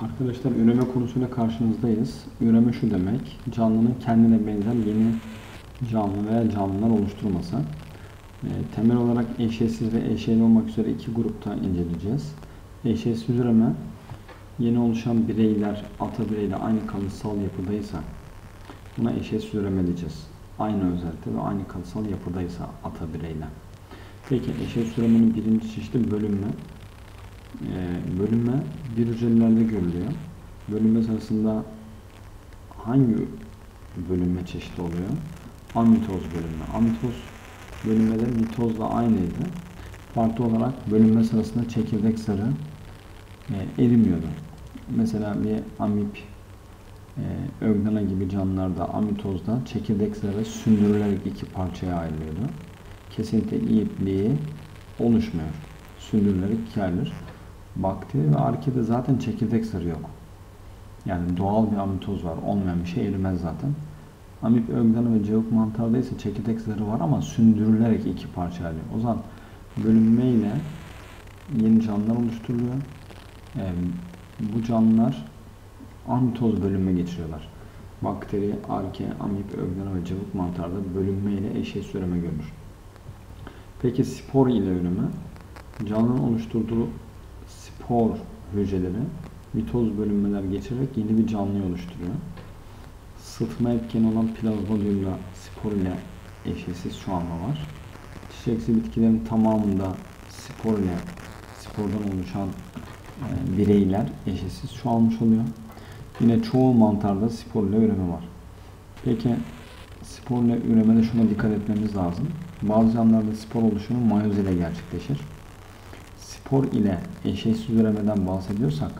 Arkadaşlar üreme konusuyla karşınızdayız. Üreme şu demek, canlının kendine benzer yeni canlı veya canlılar oluşturması. E, temel olarak eşeğsiz ve eşeğli olmak üzere iki grupta inceleyeceğiz. Eşeğsiz üreme, yeni oluşan bireyler ata bireyle aynı kalıtsal yapıdaysa buna eşeğsiz üreme diyeceğiz. Aynı özellikte ve aynı kalıtsal yapıdaysa ata bireyle. Peki eşeğsiz üremenin birinci çeşidi bölünme. Ee, bölünme bir hücrelerde görülüyor. Bölünme sırasında hangi bölünme çeşidi oluyor? Amitoz bölünme. Amitoz bölünmede mitozla aynıydı. Farklı olarak bölünme sırasında çekirdek zarı e, erimiyordu. Mesela bir amip, e, ögdana gibi canlılarda amitozda çekirdek zarı sündürülerek iki parçaya ayrılıyordu. Kesinlikle ipliği oluşmuyor. Sündürülerek ikiye ayrılır. Bakteri ve arkede zaten çekirdek zarı yok. Yani doğal bir amitoz var. Olmayan bir şey erimez zaten. Amip, ögdana ve cevuk mantarda ise çekirdek zarı var ama sündürülerek iki parça ayrılıyor. O zaman bölünme ile yeni canlılar oluşturuluyor. Ee, bu canlılar amitoz bölünme geçiriyorlar. Bakteri, arke, amip, ögdana ve cevuk mantarda bölünme ile eşeği üreme görülür. Peki spor ile üreme? Canlının oluşturduğu spor hücreleri mitoz bölünmeler geçirerek yeni bir canlıyı oluşturuyor. Sıtma etkeni olan plazmodiumla spor ile eşeğsiz çoğalma var. Çiçeksi bitkilerin tamamında spor ile spordan oluşan e, bireyler eşeğsiz çoğalmış oluyor. Yine çoğu mantarda spor ile üreme var. Peki spor ile üremede şuna dikkat etmemiz lazım. Bazı canlılarda spor oluşumu mayoz ile gerçekleşir. Spor ile eşeğsiz üremeden bahsediyorsak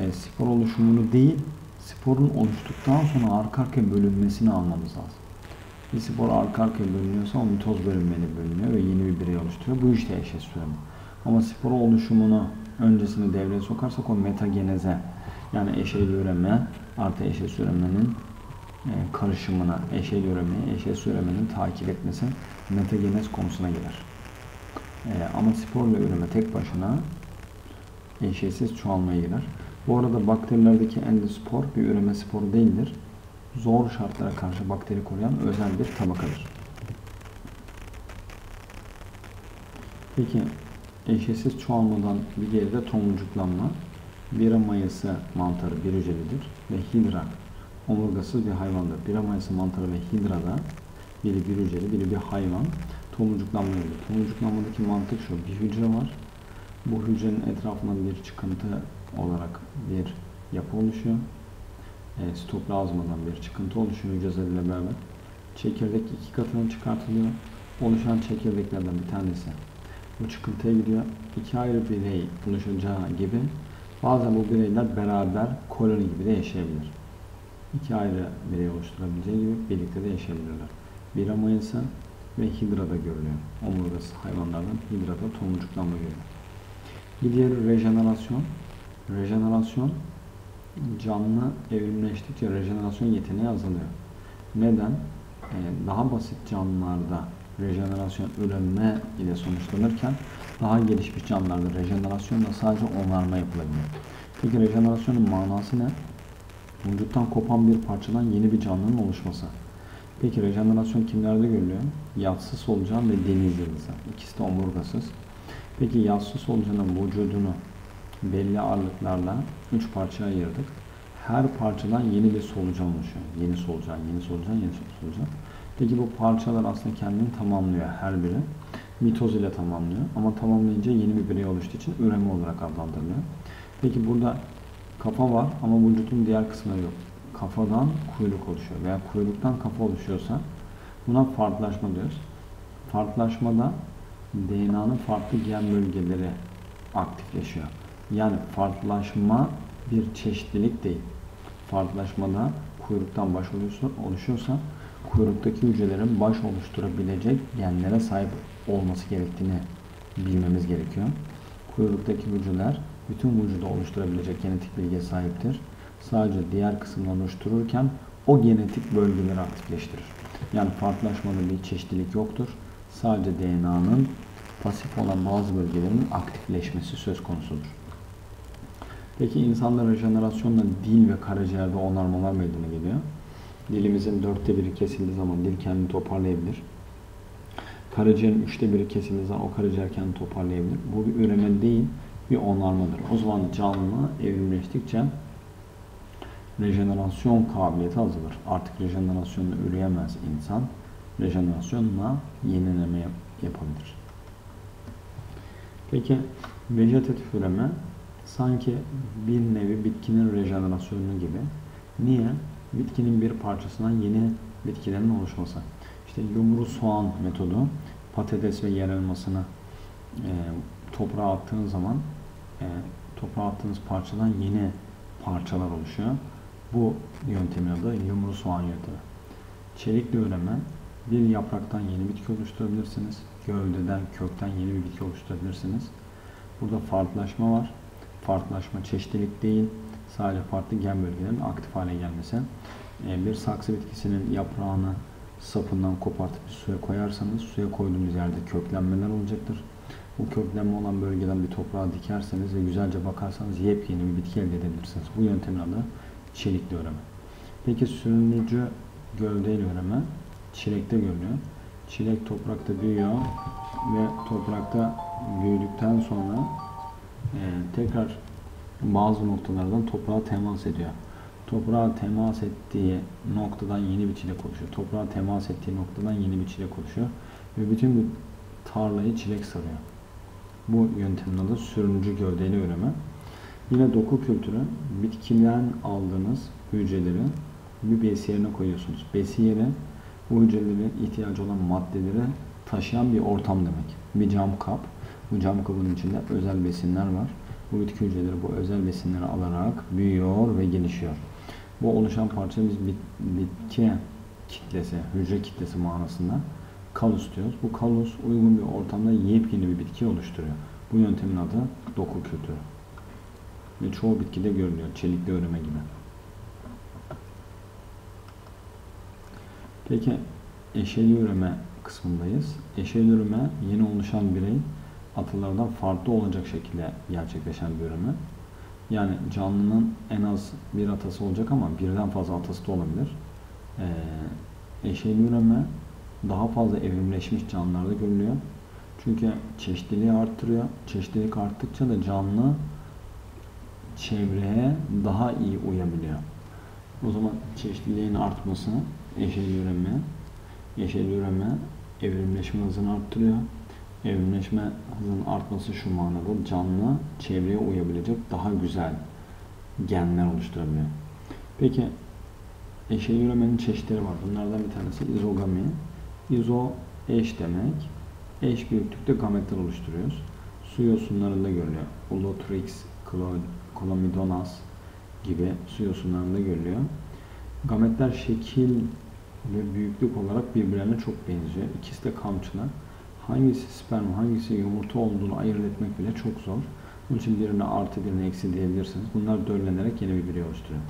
e, spor oluşumunu değil, sporun oluştuktan sonra arka arkaya bölünmesini almamız lazım. Bir spor arka arkaya bölünüyorsa o mitoz bölünmeli bölünüyor ve yeni bir birey oluşturuyor. Bu işte eşeğsiz üreme. Ama spor oluşumunu öncesini devreye sokarsak o metageneze yani eşeğli üreme artı eşeğsiz üremenin e, karışımına, eşeğli üremeyi, eşeğsiz üremenin takip etmesi metagenez konusuna girer. E, ama sporla üreme tek başına eşeğsiz çoğalmaya girer. Bu arada bakterilerdeki endospor bir üreme sporu değildir. Zor şartlara karşı bakteri koruyan özel bir tabakadır. Peki eşeğsiz çoğalmadan bir diğeri de tomurcuklanma. Bira mayası mantarı bir hücrelidir ve hidra omurgasız bir hayvandır. Bira mayası mantarı ve hidrada biri bir hücreli, biri bir hayvan tomurcuklanma yapıyor. Tomurcuklanmadaki mantık şu, bir hücre var. Bu hücrenin etrafından bir çıkıntı olarak bir yapı oluşuyor. E, sitoplazmadan bir çıkıntı oluşuyor hücre zarıyla beraber. Çekirdek iki katına çıkartılıyor. Oluşan çekirdeklerden bir tanesi bu çıkıntıya gidiyor. İki ayrı birey buluşacağı gibi bazen bu bireyler beraber koloni gibi de yaşayabilir. İki ayrı birey oluşturabileceği gibi birlikte de yaşayabilirler. Bir amayası ve hidrada görülüyor. Omurgası hayvanlardan hidrada tomurcuklanma görülüyor. Bir diğeri rejenerasyon. Rejenerasyon canlı evrimleştikçe rejenerasyon yeteneği azalıyor. Neden? Ee, daha basit canlılarda rejenerasyon üreme ile sonuçlanırken daha gelişmiş canlılarda rejenerasyonla sadece onarma yapılabiliyor. Peki rejenerasyonun manası ne? Vücuttan kopan bir parçadan yeni bir canlının oluşması. Peki rejenerasyon kimlerde görülüyor? Yatsız solucan ve deniz yıldızı. İkisi de omurgasız. Peki yatsız solucanın vücudunu belli ağırlıklarla üç parçaya ayırdık. Her parçadan yeni bir solucan oluşuyor. Yeni solucan, yeni solucan, yeni solucan. Peki bu parçalar aslında kendini tamamlıyor her biri. Mitoz ile tamamlıyor. Ama tamamlayınca yeni bir birey oluştuğu için üreme olarak adlandırılıyor. Peki burada kafa var ama vücudun diğer kısımları yok. Kafadan kuyruk oluşuyor veya kuyruktan kafa oluşuyorsa buna farklılaşma diyoruz. Farklılaşmada DNA'nın farklı gen bölgeleri aktifleşiyor. Yani farklılaşma bir çeşitlilik değil. Farklılaşmada kuyruktan baş oluşuyorsa kuyruktaki hücrelerin baş oluşturabilecek genlere sahip olması gerektiğini bilmemiz gerekiyor. Kuyruktaki hücreler bütün vücudu oluşturabilecek genetik bilgiye sahiptir. Sadece diğer kısımları oluştururken o genetik bölgeleri aktifleştirir. Yani farklılaşmada bir çeşitlilik yoktur. Sadece DNA'nın pasif olan bazı bölgelerinin aktifleşmesi söz konusudur. Peki insanda rejenerasyonla dil ve karaciğerde onarmalar meydana geliyor. Dilimizin dörtte biri kesildiği zaman dil kendini toparlayabilir. Karaciğerin üçte biri kesildiği zaman o karaciğer kendini toparlayabilir. Bu bir üreme değil, bir onarmadır. O zaman canlı evrimleştikçe rejenerasyon kabiliyeti azalır. Artık rejenerasyonla üreyemez insan. Rejenerasyonla yenileme yap yapabilir. Peki vejetatif üreme sanki bir nevi bitkinin rejenerasyonu gibi. Niye? Bitkinin bir parçasından yeni bitkilerin oluşması. İşte yumru soğan metodu patates ve yer elmasını e, toprağa attığınız zaman e, toprağa attığınız parçadan yeni parçalar oluşuyor. Bu yöntemin adı yumru soğan yöntemi. Çelikli üreme bir yapraktan yeni bitki oluşturabilirsiniz. Gövdeden, kökten yeni bir bitki oluşturabilirsiniz. Burada farklılaşma var. Farklılaşma çeşitlilik değil, sadece farklı gen bölgelerinin aktif hale gelmesi. E, bir saksı bitkisinin yaprağını sapından kopartıp bir suya koyarsanız suya koyduğunuz yerde köklenmeler olacaktır. Bu köklenme olan bölgeden bir toprağa dikerseniz ve güzelce bakarsanız yepyeni bir bitki elde edebilirsiniz. Bu yöntemin adı çelikli öreme. Peki sürünücü gövdeyle öreme çilekte görülüyor. Çilek toprakta büyüyor ve toprakta büyüdükten sonra e, tekrar bazı noktalardan toprağa temas ediyor. Toprağa temas ettiği noktadan yeni bir çilek oluşuyor. Toprağa temas ettiği noktadan yeni bir çilek oluşuyor. Ve bütün bu tarlayı çilek sarıyor. Bu yöntemin adı sürüncü gövdeli üreme. Yine doku kültürü bitkiden aldığınız hücreleri bir besiyerine koyuyorsunuz. Besiyere bu hücrelerin ihtiyacı olan maddeleri taşıyan bir ortam demek. Bir cam kap. Bu cam kabın içinde özel besinler var. Bu bitki hücreleri bu özel besinleri alarak büyüyor ve gelişiyor. Bu oluşan parça biz bitki kitlesi, hücre kitlesi manasında kalus diyoruz. Bu kalus uygun bir ortamda yepyeni bir bitki oluşturuyor. Bu yöntemin adı doku kültürü. Ve çoğu bitkide görülüyor. Çelikli öreme gibi. Peki eşeli üreme kısmındayız. Eşeli üreme yeni oluşan birey atalardan farklı olacak şekilde gerçekleşen bir üreme. Yani canlının en az bir atası olacak ama birden fazla atası da olabilir. Ee, eşeli üreme daha fazla evrimleşmiş canlılarda görülüyor. Çünkü çeşitliliği arttırıyor. Çeşitlilik arttıkça da canlı çevreye daha iyi uyabiliyor. O zaman çeşitliliğin artması eşeli üreme, eşeli üreme evrimleşme hızını arttırıyor. Evrimleşme hızının artması şu manada canlı çevreye uyabilecek daha güzel genler oluşturabiliyor. Peki eşeli üremenin çeşitleri var. Bunlardan bir tanesi izogami. İzo eş demek. Eş büyüklükte gametler oluşturuyoruz. Su yosunlarında görülüyor. Ulotrix, Chlomidonas gibi su yosunlarında görülüyor. Gametler şekil ve büyüklük olarak birbirlerine çok benziyor. İkisi de kamçılar. Hangisi sperm, hangisi yumurta olduğunu ayırt etmek bile çok zor. Bunun için birine artı birine eksi diyebilirsiniz. Bunlar döllenerek yeni bir birey oluşturuyor.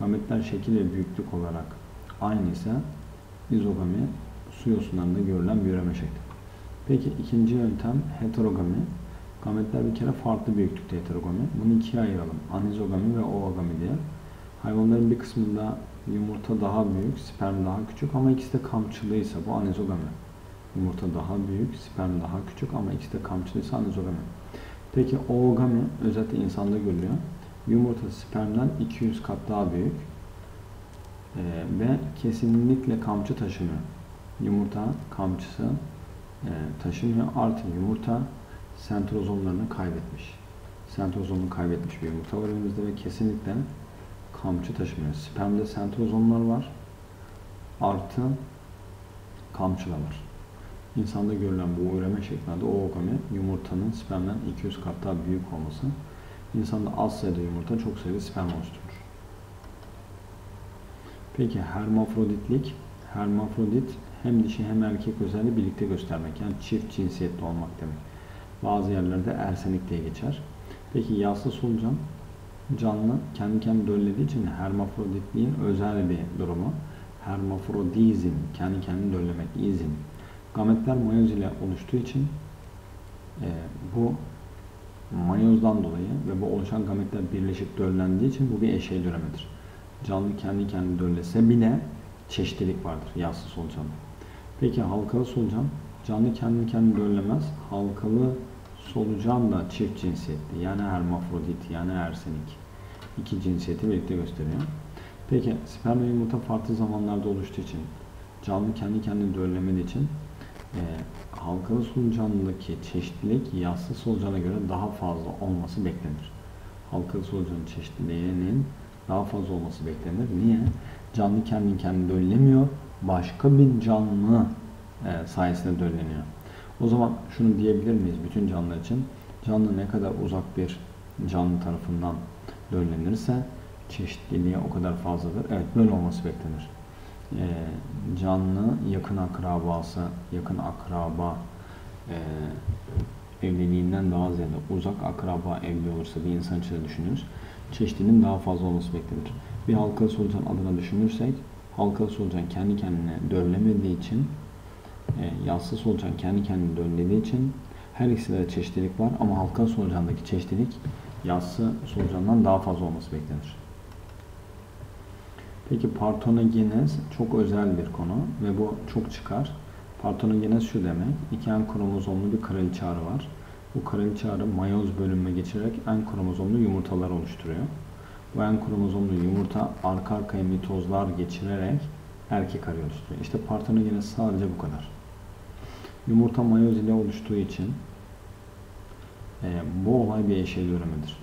Gametler şekil ve büyüklük olarak aynı ise izogami su yosunlarında görülen bir üreme şekli. Peki ikinci yöntem heterogami. Gametler bir kere farklı büyüklükte heterogami. Bunu ikiye ayıralım. Anizogami ve ovagami diye. Hayvanların bir kısmında yumurta daha büyük, sperm daha küçük ama ikisi de kamçılıysa bu anizogami. Yumurta daha büyük, sperm daha küçük ama ikisi de kamçılıysa anizogami. Peki oogami özellikle insanda görülüyor. Yumurta spermden 200 kat daha büyük ee, ve kesinlikle kamçı taşımıyor. Yumurta kamçısı e, taşımıyor. Artı yumurta sentrozomlarını kaybetmiş. Sentrozomunu kaybetmiş bir yumurta var elimizde ve kesinlikle kamçı taşımıyor. Spermde sentrozomlar var. Artı kamçılar var. İnsanda görülen bu üreme şeklinde oogami yumurtanın spermden 200 kat daha büyük olması. İnsanda az sayıda yumurta çok sayıda sperm oluşturur. Peki hermafroditlik. Hermafrodit hem dişi hem erkek özelliği birlikte göstermek. Yani çift cinsiyetli olmak demek. Bazı yerlerde ersenik diye geçer. Peki yassı solucan canlı kendi kendini döllediği için hermafroditliğin özel bir durumu. Hermafrodizm, kendi kendini döllemek, izim. Gametler mayoz ile oluştuğu için e, bu mayozdan dolayı ve bu oluşan gametler birleşip döllendiği için bu bir eşeğli üremedir. Canlı kendi kendine döllese bile çeşitlilik vardır yağsız solucan. Peki halkalı solucan canlı kendi kendine döllemez. Halkalı solucan da çift cinsiyetli yani hermafrodit yani ersenik. İki cinsiyeti birlikte gösteriyor. Peki sperm ve yumurta farklı zamanlarda oluştuğu için canlı kendi kendine döllemediği için e, halkalı solucandaki çeşitlilik yassı solucana göre daha fazla olması beklenir. Halkalı solucanın çeşitliliğinin daha fazla olması beklenir. Niye? Canlı kendi kendine döllemiyor. Başka bir canlı e, sayesinde dölleniyor. O zaman şunu diyebilir miyiz bütün canlılar için? Canlı ne kadar uzak bir canlı tarafından döllenirse çeşitliliği o kadar fazladır. Evet böyle olması beklenir. Ee, canlı yakın akrabası, yakın akraba e, evliliğinden daha ziyade uzak akraba evli olursa bir insan için de düşünürüz. Çeşitliliğin daha fazla olması beklenir. Bir halkalı solucan adına düşünürsek halkalı solucan kendi kendine döllemediği için e, yassı solucan kendi kendine döllediği için her ikisinde de çeşitlilik var ama halkalı solucandaki çeşitlilik yassı solucandan daha fazla olması beklenir. Peki partonogenez çok özel bir konu ve bu çok çıkar. Partonogenez şu demek, iki en kromozomlu bir kraliçe arı var. Bu kraliçe arı mayoz bölünme geçirerek en kromozomlu yumurtalar oluşturuyor. Bu en kromozomlu yumurta arka arkaya mitozlar geçirerek erkek arı oluşturuyor. İşte partonogenez sadece bu kadar. Yumurta mayoz ile oluştuğu için e, bu olay bir eşeğli üremedir.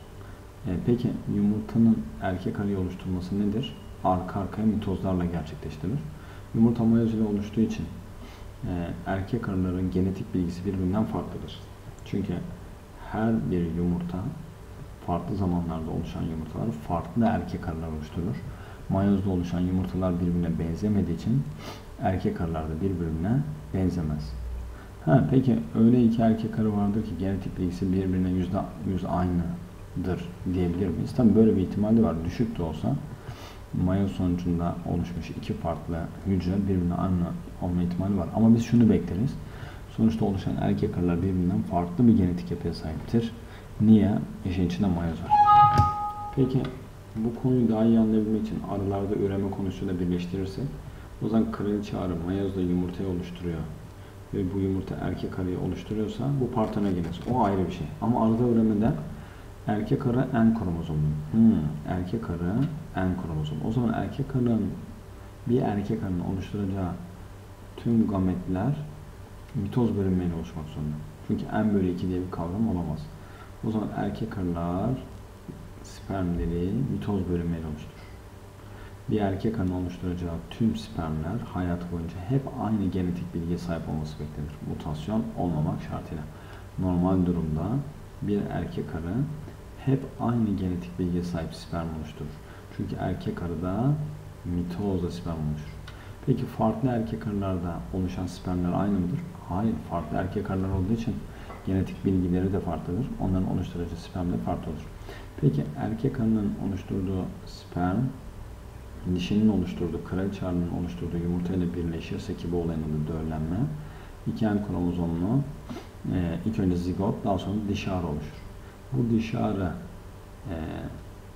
E, peki yumurtanın erkek arıyı oluşturması nedir? arka arkaya mitozlarla gerçekleştirilir. Yumurta mayoz ile oluştuğu için e, erkek arıların genetik bilgisi birbirinden farklıdır. Çünkü her bir yumurta farklı zamanlarda oluşan yumurtalar farklı erkek arılar oluşturur. Mayozda oluşan yumurtalar birbirine benzemediği için erkek arılar da birbirine benzemez. Ha, peki öyle iki erkek arı vardır ki genetik bilgisi birbirine yüzde yüz aynıdır diyebilir miyiz? Tabi böyle bir ihtimal de var. Düşük de olsa mayo sonucunda oluşmuş iki farklı hücre birbirine aynı olma ihtimali var. Ama biz şunu bekleriz. Sonuçta oluşan erkek arılar birbirinden farklı bir genetik yapıya sahiptir. Niye? İşin içinde mayoz var. Peki bu konuyu daha iyi anlayabilmek için arılarda üreme konusuyla birleştirirsek o zaman kraliçe arı mayozla yumurtayı oluşturuyor ve bu yumurta erkek arıyı oluşturuyorsa bu partenogeniz. O ayrı bir şey. Ama arıda üremede Erkek arı en kromozomlu. Hmm, erkek arı en kromozom. O zaman erkek arının bir erkek arının oluşturacağı tüm gametler mitoz bölünmeyle oluşmak zorunda. Çünkü en bölü 2 diye bir kavram olamaz. O zaman erkek arılar spermleri mitoz bölünmeyle oluşturur. Bir erkek arının oluşturacağı tüm spermler hayat boyunca hep aynı genetik bilgiye sahip olması beklenir. Mutasyon olmamak şartıyla. Normal durumda bir erkek arı hep aynı genetik bilgiye sahip sperm oluşturur. Çünkü erkek arıda mitozla sperm oluşur. Peki farklı erkek arılarda oluşan spermler aynı mıdır? Hayır. Farklı erkek arılar olduğu için genetik bilgileri de farklıdır. Onların oluşturacağı sperm de farklı olur. Peki erkek arının oluşturduğu sperm dişinin oluşturduğu, kraliçe arının oluşturduğu yumurtayla birleşirse ki bu olayın adı döllenme. İki en kromozomlu e, ilk önce zigot daha sonra dişi arı oluşur bu dışarı e,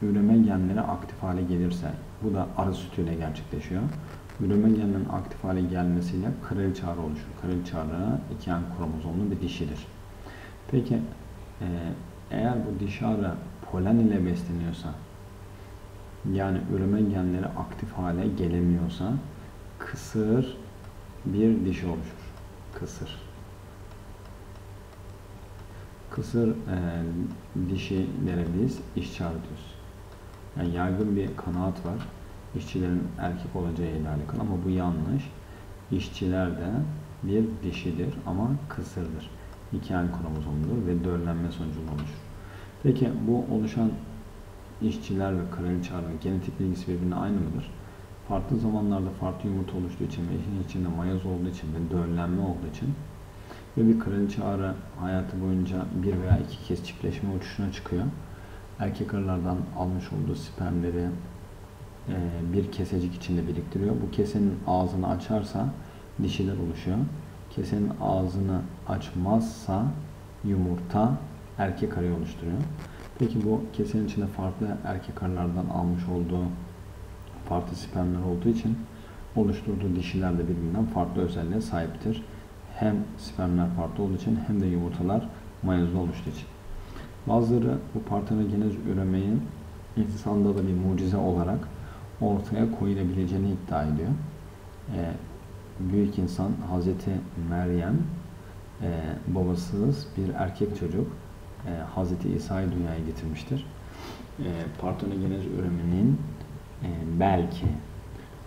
üreme genleri aktif hale gelirse, bu da arı sütüyle gerçekleşiyor. Üreme genlerinin aktif hale gelmesiyle kraliçe arı oluşur. Kraliçe arı iki en kromozomlu bir dişidir. Peki e, eğer bu dişi arı polen ile besleniyorsa, yani üreme genleri aktif hale gelemiyorsa, kısır bir dişi oluşur. Kısır. Kısır e, dişilere biz işçi diyoruz. Yani yaygın bir kanaat var. İşçilerin erkek olacağı ile alakalı ama bu yanlış. İşçiler de bir dişidir ama kısırdır. İki en kromozomdur ve döllenme sonucunda oluşur. Peki bu oluşan işçiler ve kraliçe genetik bilgisi birbirine aynı mıdır? Farklı zamanlarda farklı yumurta oluştuğu için ve işin içinde mayoz olduğu için ve döllenme olduğu için ve bir kraliçe arı hayatı boyunca bir veya iki kez çiftleşme uçuşuna çıkıyor. Erkek arılardan almış olduğu spermleri e, bir kesecik içinde biriktiriyor. Bu kesenin ağzını açarsa dişiler oluşuyor. Kesenin ağzını açmazsa yumurta erkek arayı oluşturuyor. Peki bu kesenin içinde farklı erkek arılardan almış olduğu farklı spermler olduğu için oluşturduğu dişiler de birbirinden farklı özelliğe sahiptir. Hem spermler farklı olduğu için hem de yumurtalar mayozda oluştuğu için. Bazıları bu partenogenez üremeyi insanda da bir mucize olarak ortaya koyulabileceğini iddia ediyor. Ee, büyük insan Hazreti Meryem e, babasız bir erkek çocuk e, Hazreti İsa'yı dünyaya getirmiştir. E, partenogenez üremenin e, belki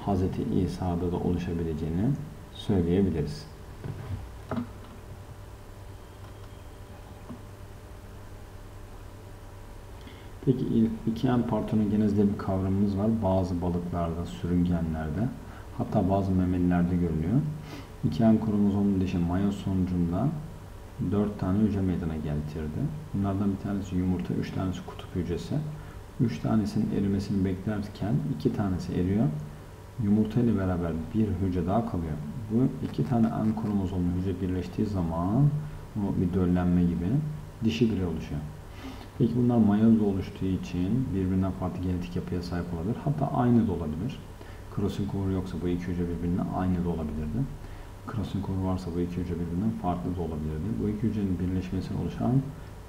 Hazreti İsa'da da oluşabileceğini söyleyebiliriz. Peki ilkiyen partenogenezde bir kavramımız var. Bazı balıklarda, sürüngenlerde hatta bazı memelilerde görülüyor. İkiyen kromozomlu dişi mayoz sonucunda 4 tane hücre meydana getirdi. Bunlardan bir tanesi yumurta, 3 tanesi kutup hücresi. 3 tanesinin erimesini beklerken 2 tanesi eriyor. Yumurta ile beraber bir hücre daha kalıyor. Bu iki tane en kromozomlu hücre birleştiği zaman bu bir döllenme gibi dişi birey oluşuyor. Peki bunlar mayozla oluştuğu için birbirinden farklı genetik yapıya sahip olabilir. Hatta aynı da olabilir. Crossing over yoksa bu iki hücre birbirinden aynı da olabilirdi. Crossing over varsa bu iki hücre birbirinden farklı da olabilirdi. Bu iki hücrenin birleşmesiyle oluşan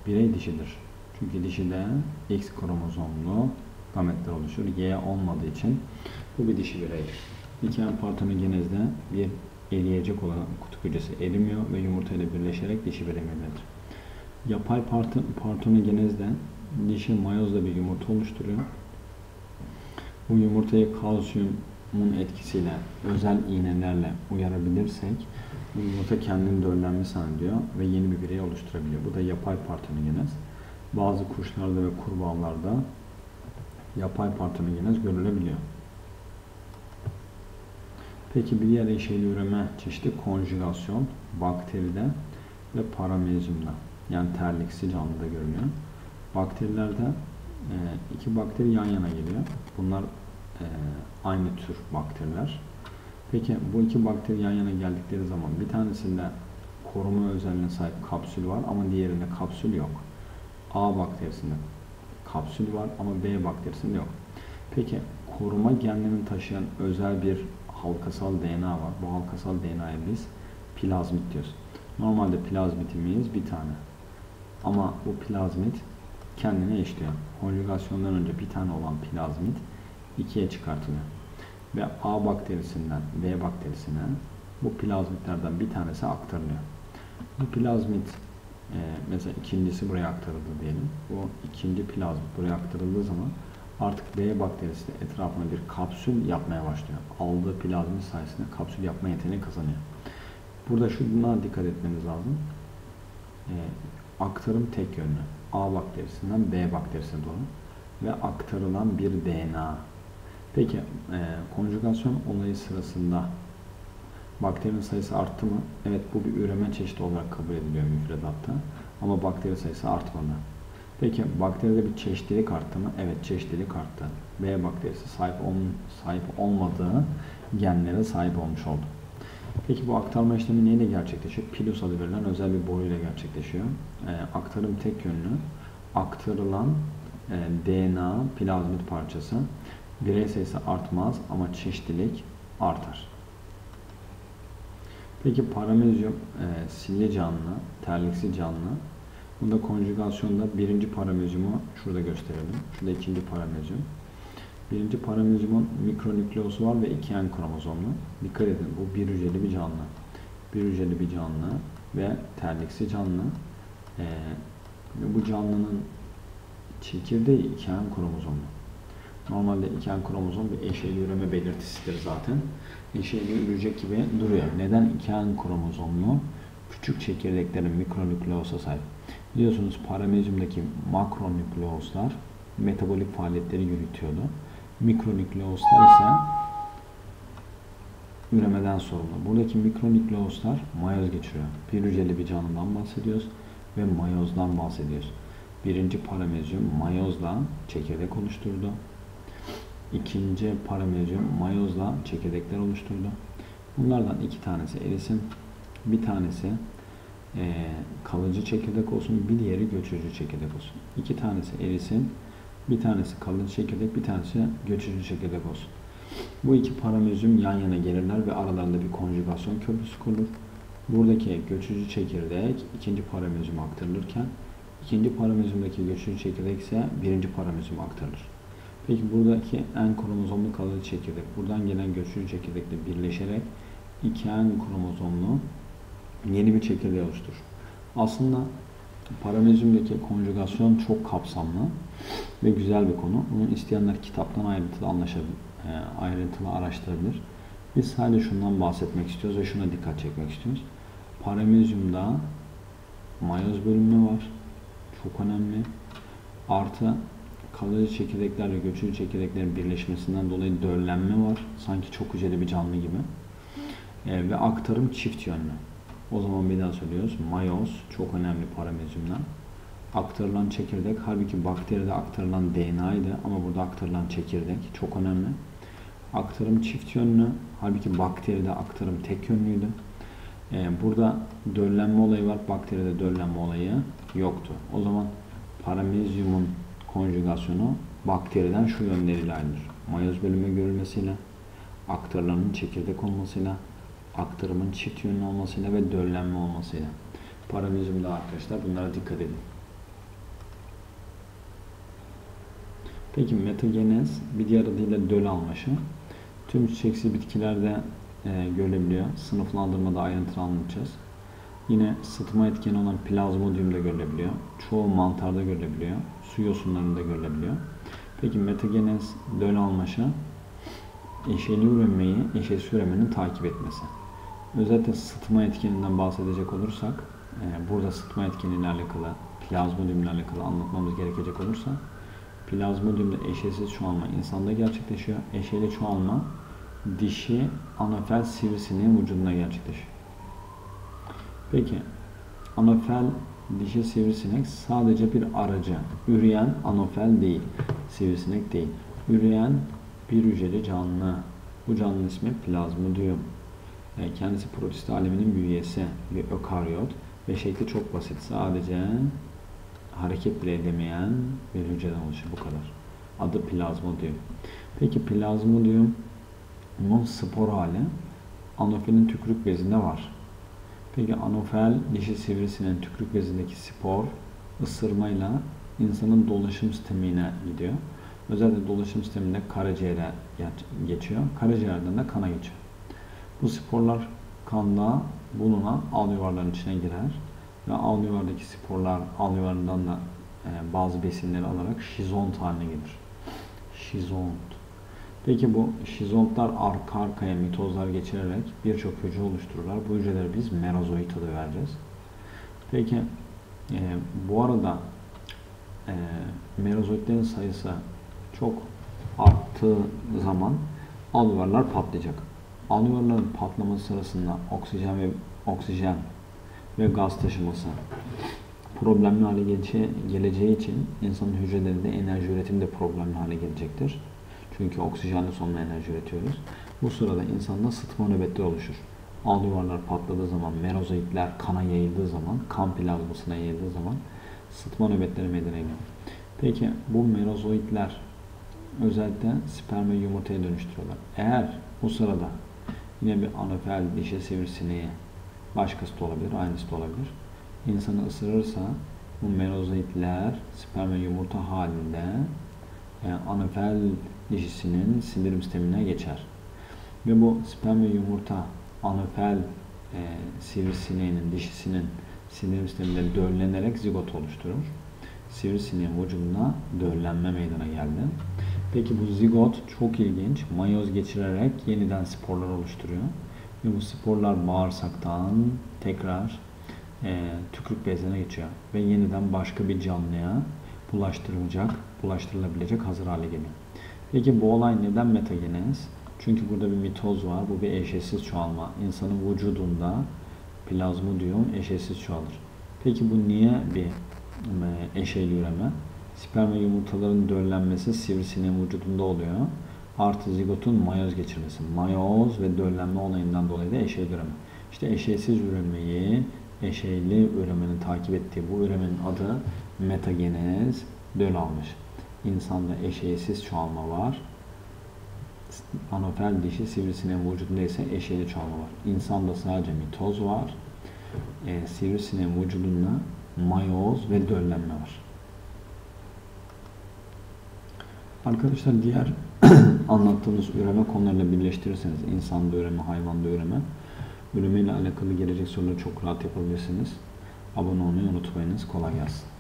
birey dişidir. Çünkü dişide X kromozomlu gametler oluşur. Y olmadığı için bu bir dişi birey. Hikayen partenogenezde bir eriyecek olan kutup hücresi erimiyor ve yumurta ile birleşerek dişi birey meyvedir. Yapay partenogenezde dişi mayozla bir yumurta oluşturuyor. Bu yumurtayı kalsiyumun etkisiyle özel iğnelerle uyarabilirsek yumurta kendini döllenmiş zannediyor ve yeni bir birey oluşturabiliyor. Bu da yapay partenogenez. Bazı kuşlarda ve kurbağalarda yapay partenogenez görülebiliyor. Peki bir diğer eşeğli üreme çeşidi konjugasyon bakteride ve paramezyumda yani terliksi canlıda görülüyor. Bakterilerde e, iki bakteri yan yana geliyor. Bunlar e, aynı tür bakteriler. Peki bu iki bakteri yan yana geldikleri zaman bir tanesinde koruma özelliğine sahip kapsül var ama diğerinde kapsül yok. A bakterisinde kapsül var ama B bakterisinde yok. Peki koruma genlerini taşıyan özel bir halkasal DNA var. Bu halkasal DNA'ya biz plazmit diyoruz. Normalde plazmitimiz bir tane. Ama bu plazmit kendine eşliyor. Konjugasyondan önce bir tane olan plazmit ikiye çıkartılıyor. Ve A bakterisinden B bakterisine bu plazmitlerden bir tanesi aktarılıyor. Bu plazmit e, mesela ikincisi buraya aktarıldı diyelim. Bu ikinci plazmit buraya aktarıldığı zaman artık B bakterisi etrafına bir kapsül yapmaya başlıyor. Aldığı plazmit sayesinde kapsül yapma yeteneği kazanıyor. Burada şuna dikkat etmeniz lazım. E, aktarım tek yönlü. A bakterisinden B bakterisine doğru ve aktarılan bir DNA. Peki e, konjugasyon olayı sırasında bakterinin sayısı arttı mı? Evet bu bir üreme çeşidi olarak kabul ediliyor müfredatta. Ama bakteri sayısı artmadı. Peki bakteride bir çeşitlilik arttı mı? Evet çeşitlilik arttı. B bakterisi sahip, ol, sahip olmadığı genlere sahip olmuş oldu. Peki bu aktarma işlemi neyle gerçekleşiyor? Pilus adı verilen özel bir boruyla gerçekleşiyor. E, aktarım tek yönlü. Aktarılan e, DNA plazmit parçası birey sayısı artmaz ama çeşitlilik artar. Peki paramezyum e, silye canlı, terliksi canlı. Bunda konjugasyonda birinci paramezyumu şurada gösterelim. Şurada ikinci paramezyum. Birinci paramezyumun mikronükleosu var ve iki en kromozomlu. Dikkat edin bu bir hücreli bir canlı. Bir hücreli bir canlı ve terliksi canlı. Ee, bu canlının çekirdeği iki en kromozomlu. Normalde iki en kromozom bir eşeyli üreme belirtisidir zaten. Eşeyli ürecek gibi duruyor. Neden iki en kromozomlu? Küçük çekirdeklerin mikronükleosa sahip. Biliyorsunuz paramezyumdaki makronükleoslar metabolik faaliyetleri yürütüyordu. Mikronükleoslar ise üremeden sorumlu. Buradaki mikronükleoslar mayoz geçiriyor. Bir hücreli bir canlıdan bahsediyoruz ve mayozdan bahsediyoruz. Birinci paramezyum mayozla çekirdek oluşturdu. İkinci paramezyum mayozla çekirdekler oluşturdu. Bunlardan iki tanesi erisin. Bir tanesi e, kalıcı çekirdek olsun, bir diğeri göçücü çekirdek olsun. İki tanesi erisin, bir tanesi kalıcı çekirdek, bir tanesi göçücü çekirdek olsun. Bu iki paramezüm yan yana gelirler ve aralarında bir konjugasyon köprüsü kurulur. Buradaki göçücü çekirdek ikinci paramezüme aktarılırken ikinci paramezümdeki göçücü çekirdek ise birinci paramezüme aktarılır. Peki buradaki en kromozomlu kalıcı çekirdek buradan gelen göçücü çekirdekle birleşerek iki en kromozomlu yeni bir çekirdeği oluşturur. Aslında paramezümdeki konjugasyon çok kapsamlı ve güzel bir konu. Bunu isteyenler kitaptan ayrıntılı anlaşabilir, e, ayrıntılı araştırabilir. Biz sadece şundan bahsetmek istiyoruz ve şuna dikkat çekmek istiyoruz. Paramezyumda mayoz bölünme var. Çok önemli. Artı kalıcı çekirdeklerle göçücü çekirdeklerin birleşmesinden dolayı döllenme var. Sanki çok hücreli bir canlı gibi. E, ve aktarım çift yönlü. O zaman bir daha söylüyoruz. Mayoz çok önemli paramezyumdan. Aktarılan çekirdek, halbuki bakteride aktarılan DNA'ydı ama burada aktarılan çekirdek çok önemli. Aktarım çift yönlü, halbuki bakteride aktarım tek yönlüydü. Ee, burada döllenme olayı var, bakteride döllenme olayı yoktu. O zaman paramezyumun konjugasyonu bakteriden şu yönleriyle ayrılır. Mayoz bölünme görülmesiyle, aktarılanın çekirdek olmasıyla, aktarımın çift yönlü olmasıyla ve döllenme olmasıyla. Paramezümde arkadaşlar bunlara dikkat edin. Peki metagenez bir diğer adıyla döl almaşı tüm çiçeksi bitkilerde e, görülebiliyor. Sınıflandırmada ayrıntılı anlatacağız. Yine sıtma etkeni olan plazmodiumda görülebiliyor. Çoğu mantarda görülebiliyor. Su yosunlarında görülebiliyor. Peki metagenez döl almaşı eşeli üremeyi, eşeğsi üremenin takip etmesi. Özellikle sıtma etkeninden bahsedecek olursak, e, burada sıtma etkeniyle alakalı, plazmodiumla alakalı anlatmamız gerekecek olursa, plazmodiumda eşeğsiz çoğalma insanda gerçekleşiyor. Eşeli çoğalma dişi anofel sivrisineğin vücudunda gerçekleşiyor. Peki, anofel dişi sivrisinek sadece bir aracı. Üreyen anofel değil, sivrisinek değil. Üreyen bir hücreli canlı. Bu canlının ismi plazmodium. Yani kendisi protist aleminin bir üyesi bir ökaryot ve şekli çok basit. Sadece hareket bile edemeyen bir hücreden oluşuyor bu kadar. Adı plazmodium. Peki plazmodium bunun spor hali anofelin tükürük bezinde var. Peki anofel dişi sivrisinin tükürük bezindeki spor ısırmayla insanın dolaşım sistemine gidiyor. Özellikle dolaşım sisteminde karaciğere geçiyor. Karaciğerden de kana geçiyor. Bu sporlar kanda bulunan alveolarların içine girer ve alveolardaki sporlar alveolarından da e, bazı besinleri alarak şizont haline gelir. Şizont. Peki bu şizontlar arka arkaya mitozlar geçirerek birçok hücre oluştururlar. Bu hücreleri biz merozoit adı vereceğiz. Peki e, bu arada e, merozoitlerin sayısı çok arttığı zaman alveolar patlayacak. Alveolların patlaması sırasında oksijen ve oksijen ve gaz taşıması problemli hale geleceği için insanın hücrelerinde enerji üretimi de problemli hale gelecektir. Çünkü oksijenli sonuna enerji üretiyoruz. Bu sırada insanda sıtma nöbetleri oluşur. Alveolar patladığı zaman, merozoitler kana yayıldığı zaman, kan plazmasına yayıldığı zaman sıtma nöbetleri meydana geliyor. Peki bu merozoitler özellikle sperm ve yumurtaya dönüştürüyorlar. Eğer bu sırada yine bir anofel dişi sivrisineği başkası da olabilir, aynısı da olabilir. İnsanı ısırırsa bu merozoitler sperm ve yumurta halinde yani anofel dişisinin sindirim sistemine geçer. Ve bu sperm ve yumurta anofel e, sivrisineğinin, dişisinin sindirim sisteminde döllenerek zigot oluşturur. Sivrisineğin vücuduna döllenme meydana geldi. Peki bu zigot çok ilginç. Mayoz geçirerek yeniden sporlar oluşturuyor. Ve bu sporlar bağırsaktan tekrar e, tükürük bezine geçiyor. Ve yeniden başka bir canlıya bulaştırılacak, bulaştırılabilecek hazır hale geliyor. Peki bu olay neden metagenez? Çünkü burada bir mitoz var. Bu bir eşeğsiz çoğalma. İnsanın vücudunda plazmodium eşeğsiz çoğalır. Peki bu niye bir eşeyli üreme? Sperm ve yumurtaların döllenmesi sivrisineğin vücudunda oluyor. Artı zigotun mayoz geçirmesi. Mayoz ve döllenme olayından dolayı da eşeyli üreme. İşte eşeğsiz üremeyi eşeyli üremenin takip ettiği bu üremenin adı metagenez döl almış. İnsanda eşeğsiz çoğalma var. Anofel dişi sivrisineğin vücudunda ise eşeyli çoğalma var. İnsanda sadece mitoz var. E, sivrisineğin vücudunda mayoz ve döllenme var. Arkadaşlar diğer anlattığımız üreme konularıyla birleştirirseniz insanda üreme, hayvanda üreme üreme ile alakalı gelecek soruları çok rahat yapabilirsiniz. Abone olmayı unutmayınız. Kolay gelsin.